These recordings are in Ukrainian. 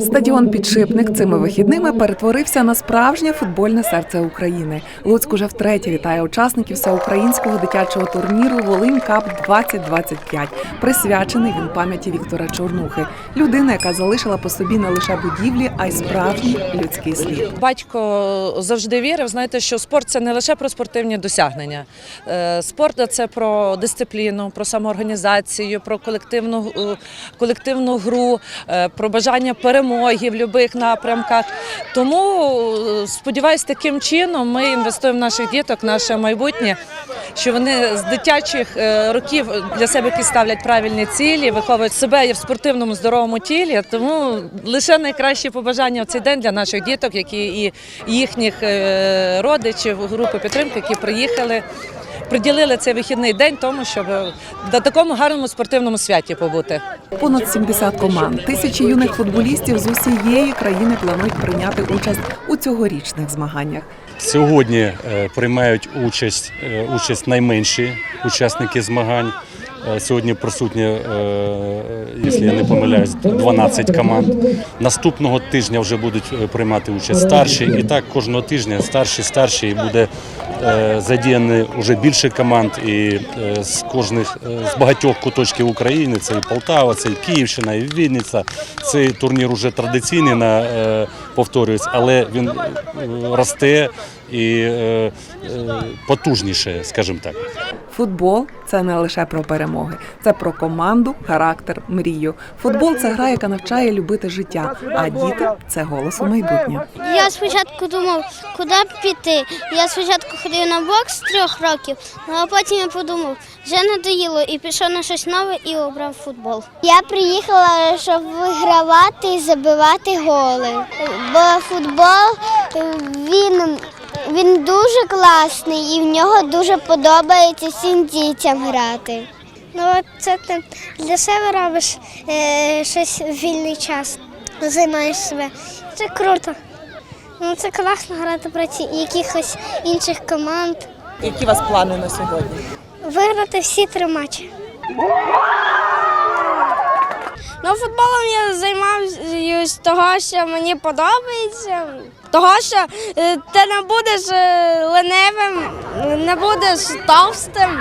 Стадіон Підшипник цими вихідними перетворився на справжнє футбольне серце України. Луцьк уже втретє вітає учасників всеукраїнського дитячого турніру Волинь Кап 2025 Присвячений він пам'яті Віктора Чорнухи, людини, яка залишила по собі не лише будівлі, а й справжній людський слід. Батько завжди вірив, знаєте, що спорт це не лише про спортивні досягнення. Е, Спорт це про дисципліну, про самоорганізацію, про колективну, е, колективну гру, е, про бажання перемоги в будь-яких напрямках. Тому сподіваюсь, таким чином ми інвестуємо в наших діток, наше майбутнє, що вони з дитячих е, років для себе якісь ставлять правильні цілі, виховують себе в спортивному здоровому тілі. Тому лише найкращі побажання в цей день для наших діток, які і їхніх е, родичів, групи підтримки, які приїхали. Приділили цей вихідний день тому, щоб на такому гарному спортивному святі побути. Понад 70 команд, тисячі юних футболістів з усієї країни планують прийняти участь у цьогорічних змаганнях. Сьогодні е, приймають участь, е, участь найменші учасники змагань. Е, Сьогодні присутні, е, якщо я не помиляюсь, 12 команд. Наступного тижня вже будуть е, приймати участь старші. І так кожного тижня старші, старші і буде е, задіяні вже більше команд. І е, з кожних з багатьох куточків України це і Полтава, це і Київщина, і Вінниця. Цей турнір уже традиційний на повторююсь, але він е, росте і е, е, потужніше, скажімо так. Футбол це не лише про перемоги, це про команду, характер, мрію. Футбол це гра, яка навчає любити життя, а діти це голос у майбутнє. Я спочатку думав, куди б піти. Я спочатку ходив на бокс з трьох років, ну, а потім я подумав, вже надоїло і пішов на щось нове і обрав футбол. Я приїхала, щоб вигравати і забивати голи. Бо футбол він, він дуже класний і в нього дуже подобається всім дітям грати. Ну, от це ти для себе робиш е, щось в вільний час, займаєш себе. Це круто. Ну, це класно грати проти якихось інших команд. Які у вас плани на сьогодні? Виграти всі три матчі. Ну, футболом я займаюся того, що мені подобається. Того, що е, ти не будеш е, ленивим, не будеш товстим,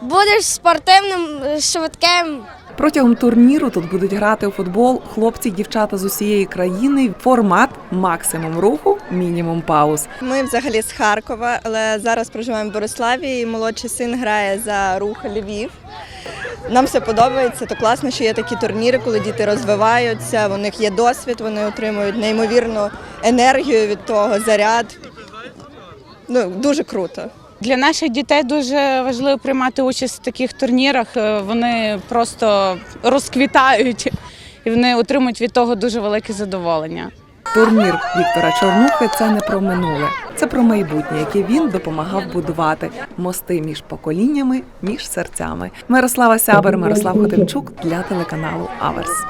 будеш спортивним, е, швидким. Протягом турніру тут будуть грати у футбол хлопці, дівчата з усієї країни. Формат максимум руху, мінімум пауз. Ми взагалі з Харкова, але зараз проживаємо в Бориславі. і Молодший син грає за рух Львів. Нам все подобається, то класно, що є такі турніри, коли діти розвиваються, у них є досвід, вони отримують неймовірну енергію від того, заряд. Ну, дуже круто. Для наших дітей дуже важливо приймати участь в таких турнірах. Е, Вони просто розквітають і вони отримують від того дуже велике задоволення. Турнір Віктора Чорнухи це не про минуле, це про майбутнє, яке він допомагав будувати. Мости між поколіннями, між серцями. Мирослава Сябер, Мирослав Хотимчук для телеканалу Аверс.